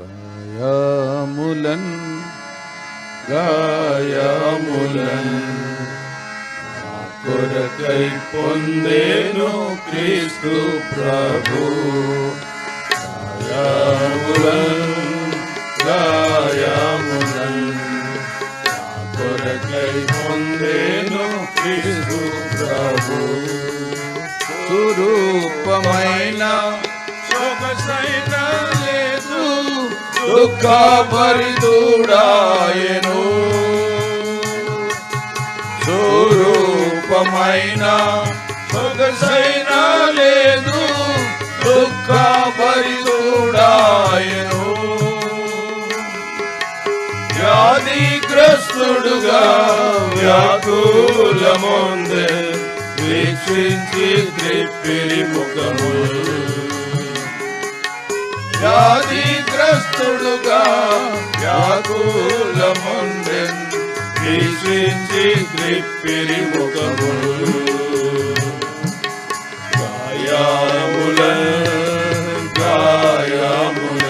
గాయములన్ గాయములన్ నా కొరకై పొందేను క్రీస్తు ప్రభు గాయములన్ గాయములన్ నా కొరకై పొందేను క్రీస్తు ప్రభు సురూపమైన సొగసైన లేదు దుఃఖ భరితుడాయను స్వరూపమైన సొగసైన లేదు. దుఃఖ భరితుడాయను వ్యాధిగ్రస్తుడుగా వ్యాకులముందే వీక్షించి త్రిప్పిరి ముఖము వ్యాధిగ్రస్తుడుగా వ్యాకులముందే వీక్షించి త్రిప్పిరి ముఖము గాయముల గాయముల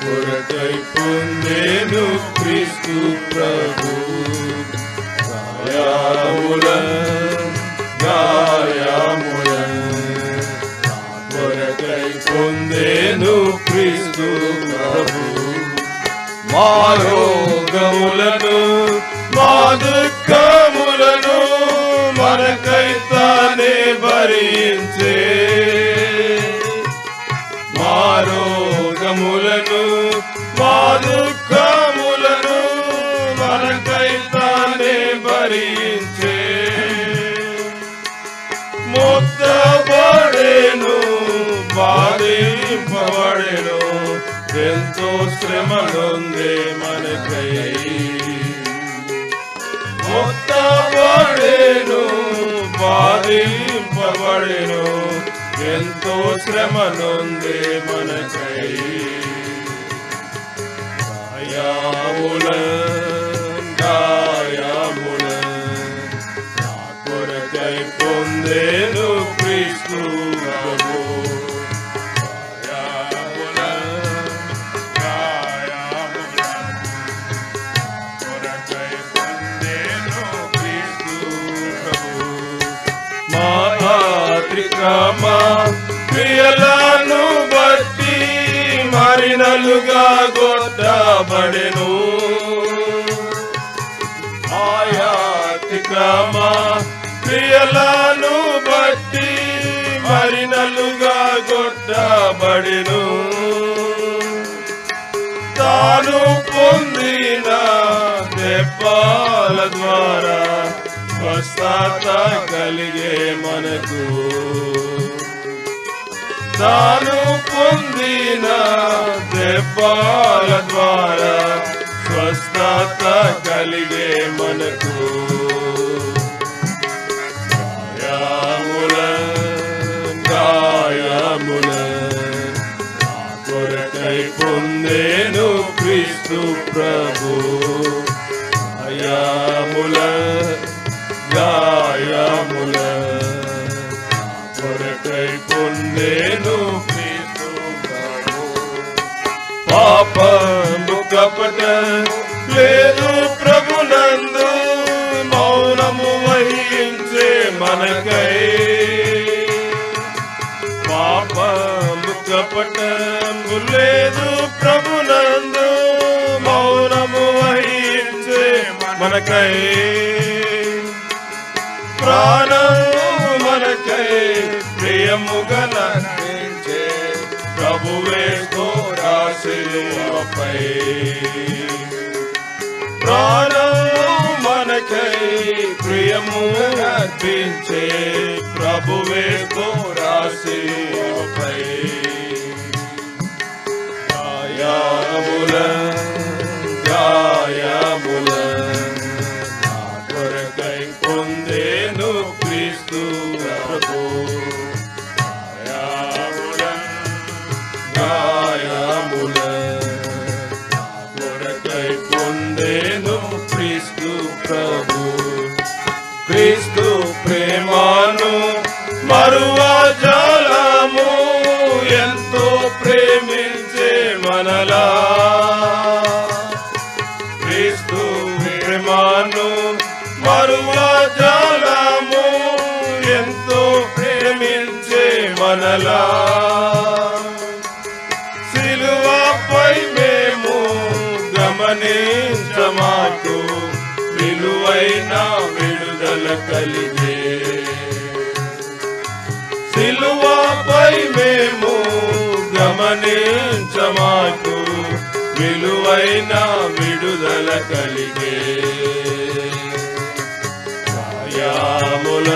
కొరకై పొందేను క్రీస్తు ప్రభు. గాయముల గా పొందేను క్రీస్తు ప్రభు మా రోగములను మా దుఃఖములను మనకై తానే భరించే మా రోగములను మా దుఃఖములను మనకై తానే భరించే ముత్తబడేను ఎంతో శ్రమలుందే మనకై ముత్తబడేను బాధింపబడేను ఎంతో శ్రమలుందే మన ఆత్రికమా క్రియలను బట్టి మరినలుగా కొట్టబడెను ఆయాతికమా క్రియలను బట్టి మరినలుగా కొట్టబడెను తాను పొందిన దెబ్బాల ద్వారా స్వస్థత కలిగే మనకు. తాను పొందిన దెబ్బాల ద్వారా స్వస్థత కలిగే మనకు. పాపము కపట లేదు ప్రభునందు మౌనము వహించే మనకై. పాపము కపటము లేదు ప్రభునందు మౌనము వహించే మనకై. ప్రాణము మనకై ప్రియముగా నటించే ప్రభువే కోరాశిలువపై ప్రాణము మనకై ప్రియము నటించే ప్రభువే కోరాశిలువపై గాయముల నన్ను మరువా జాలము ఎంతో ప్రేమించే మనలా. సిలువపై మేము గమనించమాకు. విలువైన విడుదల కలిగే. సిలువపై మేము గమనించమాకు. విలువైన విడుదల కలిగే. గాయాముల